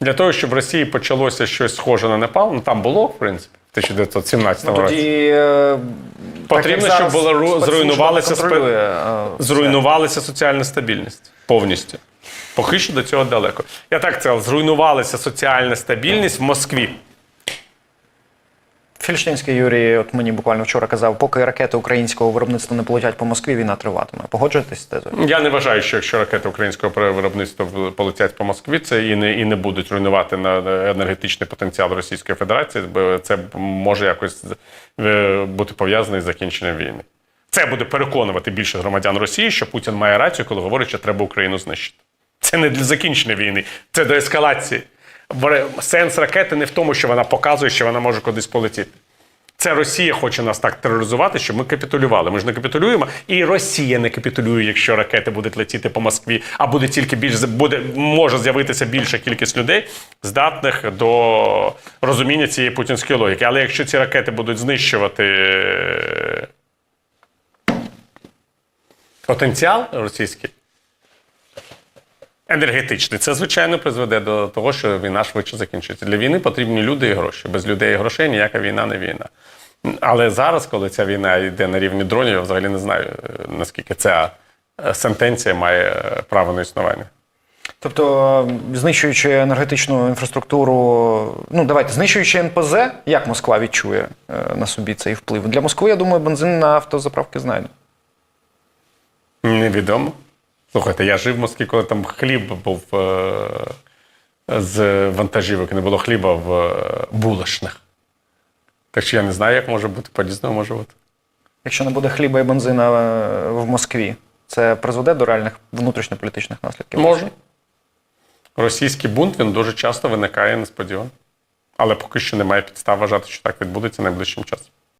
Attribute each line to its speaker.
Speaker 1: Для того, щоб в Росії почалося щось схоже на Непал, ну там було, в принципі, в 1917
Speaker 2: Ну,
Speaker 1: році.
Speaker 2: тоді е,
Speaker 1: Потрібно, щоб була зруйнувалася спе-
Speaker 2: е,
Speaker 1: Зруйнувалася соціальна стабільність повністю. Поки що до цього далеко. Я так сказав, зруйнувалася соціальна стабільність в Москві.
Speaker 2: Фільштинський Юрій, от мені буквально вчора казав, поки ракети українського виробництва не полетять по Москві, війна триватиме. Погоджуєтесь з тезою?
Speaker 1: Я не вважаю, що якщо ракети українського виробництва полетять по Москві, це і не, і не будуть руйнувати на енергетичний потенціал Російської Федерації, бо це може якось е, бути пов'язане із закінченням війни. Це буде переконувати більше громадян Росії, що Путін має рацію, коли говорить, що треба Україну знищити. Це не для закінчення війни, це до ескалації. Сенс ракети не в тому, що вона показує, що вона може кудись полетіти. Це Росія хоче нас так тероризувати, щоб ми капітулювали. Ми ж не капітулюємо, і Росія не капітулює, якщо ракети будуть летіти по Москві, а буде тільки більш буде може з'явитися більша кількість людей, здатних до розуміння цієї путінської логіки. Але якщо ці ракети будуть знищувати е, потенціал російський. Енергетичний, це звичайно призведе до того, що війна швидше закінчиться. Для війни потрібні люди і гроші. Без людей і грошей ніяка війна не війна. Але зараз, коли ця війна йде на рівні дронів, я взагалі не знаю, е, наскільки ця е, сентенція має е, право на існування.
Speaker 2: Тобто, знищуючи енергетичну інфраструктуру, ну давайте, знищуючи НПЗ, як Москва відчує на собі цей вплив? Для Москви, я думаю, бензин на автозаправки знайде.
Speaker 1: Невідомо. Слухайте, я жив в Москві, коли там хліб був е, з вантажівок, не було хліба в е, булочних. Так що я не знаю, як може бути, по-різному може бути.
Speaker 2: Якщо не буде хліба і бензина е, в Москві, це призведе до реальних внутрішньополітичних наслідків?
Speaker 1: Може. Російський бунт він дуже часто виникає несподівано. Але поки що немає підстав вважати, що так відбудеться найближчим часом.